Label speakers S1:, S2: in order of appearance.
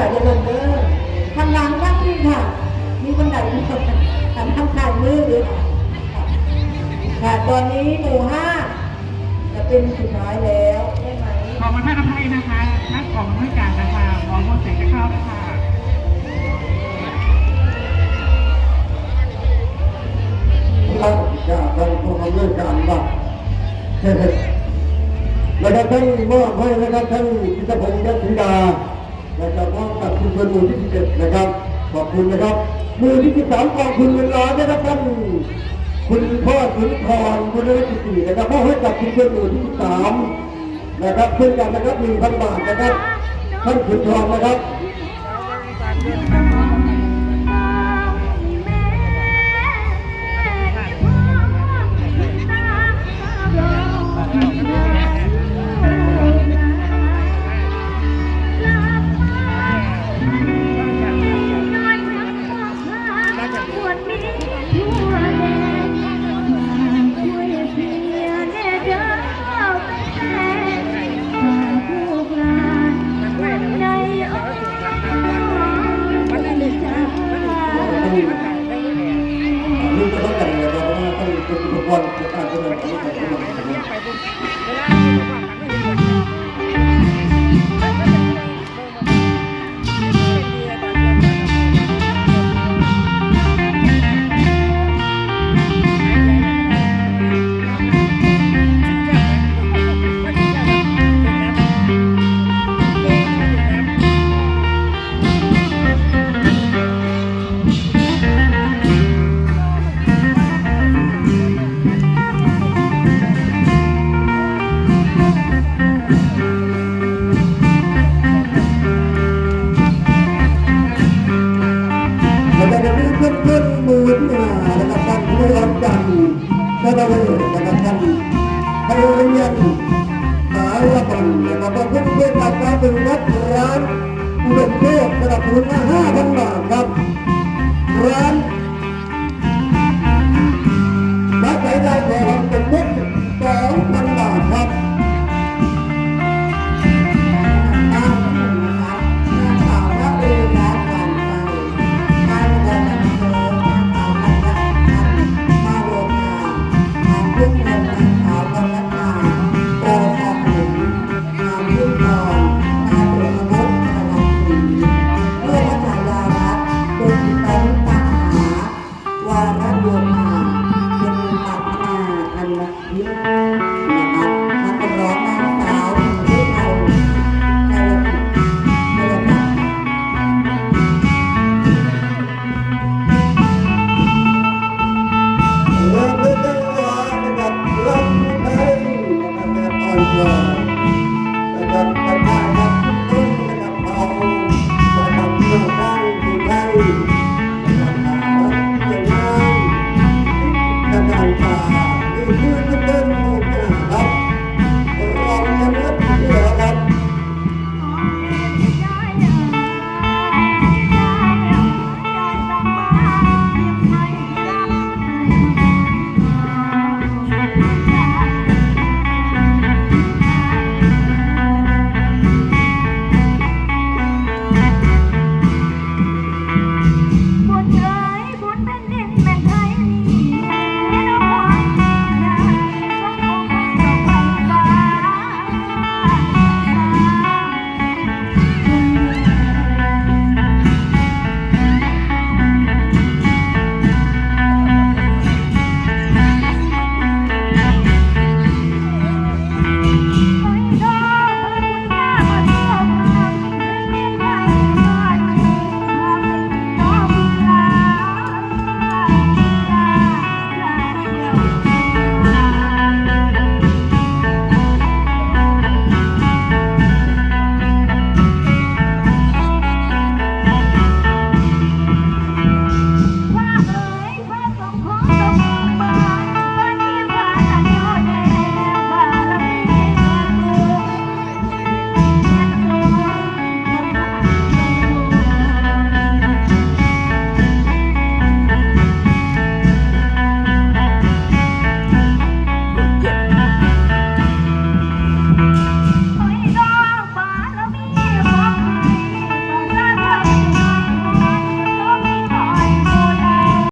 S1: ค่ะจะลงเด้อทางหลังทั้งนี้ค่ะ มีบันไดมีคนทำทางถ่ายมือหรือค่ะตอนนี้หมู่ห้าจะเป็นสุดท้ายแล้วใช่ไหม
S2: ขอมาท่านอภัยนะคะนักของนักการนะคะมองว่าเสียงจะเข้านะคะ
S3: ท่านจะท่านผู้อำนวยการว่างนะครับท่านมอบให้นะครับท่านกิตพงศ์ยักษิดา นะครับมอบกับคุณหมู่ที่17นะครับ ขอบคุณนะครับ มือที่13กองคุณเงินล้านนะครับท่านคุณพ่อสุนทรคุณรัตตินะครับมอบให้กับคุณหมู่ที่13นะครับเช่นกันนะครับ1,000บาทนะครับท่านคุณทรนะครับ ก็จะมีเพื่อนเพื่อนมูลมานะครับท่านผู้รับจันทร์ท่านเว้นะครับท่านให้เรียนหาละบันนะครับว่าเพื่อนเพื่อนจากการเป็นวัดร้านอุดมโชคสนับสนุนมา5,000บาทครับ love.